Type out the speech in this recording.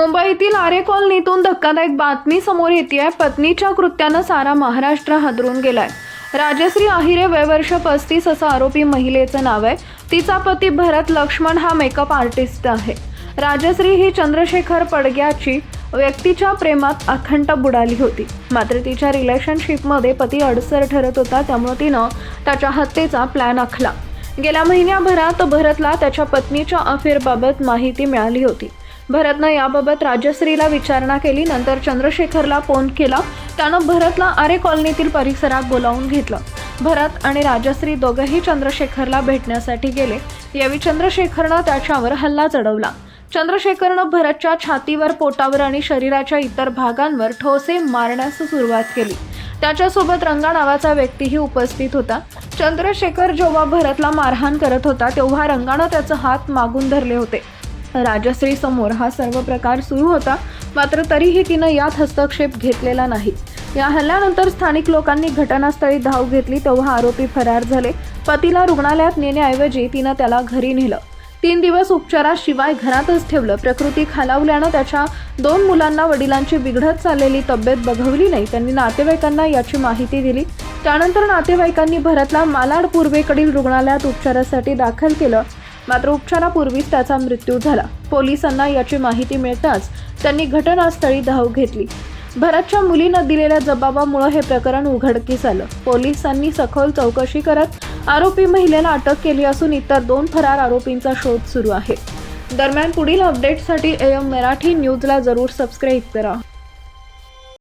मुंबईतील आरे कॉलनीतून धक्कादायक बातमी समोर येते आहे पत्नीच्या कृत्यानं सारा महाराष्ट्र हादरून गेलाय. राजश्री आहिरे वयवर्ष पस्तीस असं आरोपी महिलेचं नाव आहे. तिचा पती भरत लक्ष्मण हा मेकअप आर्टिस्ट आहे. राजश्री ही चंद्रशेखर पडग्याची व्यक्तीच्या प्रेमात अखंड बुडाली होती. मात्र तिच्या रिलेशनशिपमध्ये पती अडसर ठरत होता त्यामुळे तिनं त्याच्या हत्येचा प्लॅन आखला. गेल्या महिन्याभरात भरतला त्याच्या पत्नीच्या अफेअरबाबत माहिती मिळाली होती. भरतनं याबाबत राजश्रीला विचारणा केली नंतर चंद्रशेखरला फोन केला. त्यानं भरतला आरे कॉलनीतील परिसरात बोलावून घेतलं. भरत आणि राजश्री दोघंही चंद्रशेखरला भेटण्यासाठी गेले. यावेळी चंद्रशेखरनं त्याच्यावर हल्ला चढवला. चंद्रशेखरनं भरतच्या छातीवर पोटावर आणि शरीराच्या इतर भागांवर ठोसे मारण्यास सुरुवात केली. त्याच्यासोबत रंगा नावाचा व्यक्तीही उपस्थित होता. चंद्रशेखर जेव्हा भरतला मारहाण करत होता तेव्हा रंगानं त्याचा हात मागून धरले होते. राजश्री समोर हा सर्व प्रकार सुरू होता मात्र तरीही तिनं यात हस्तक्षेप घेतलेला नाही. या हल्ल्यानंतर स्थानिक लोकांनी घटनास्थळी धाव घेतली तेव्हा आरोपी फरार झाले. पतीला रुग्णालयात नेण्याऐवजी तिनं त्याला घरी नेलं. तीन दिवस उपचाराशिवाय घरातच ठेवलं. प्रकृती खालावल्यानं त्याच्या दोन मुलांना वडिलांची बिघडत चाललेली तब्येत बघवली नाही. त्यांनी नातेवाईकांना याची माहिती दिली. त्यानंतर नातेवाईकांनी भरतला मालाड पूर्वेकडील रुग्णालयात उपचारासाठी दाखल केलं. मात्र उपचारापूर्वीच त्याचा मृत्यू झाला. पोलिसांना याची माहिती मिळताच त्यांनी घटनास्थळी धाव घेतली. भरतच्या मुलीनं दिलेल्या जबाबामुळे हे प्रकरण उघडकीस आलं. पोलिसांनी सखोल चौकशी करत आरोपी महिलेला अटक केली असून इतर दोन फरार आरोपींचा शोध सुरू आहे. दरम्यान पुढील अपडेटसाठी एम मराठी न्यूजला जरूर सबस्क्राईब करा.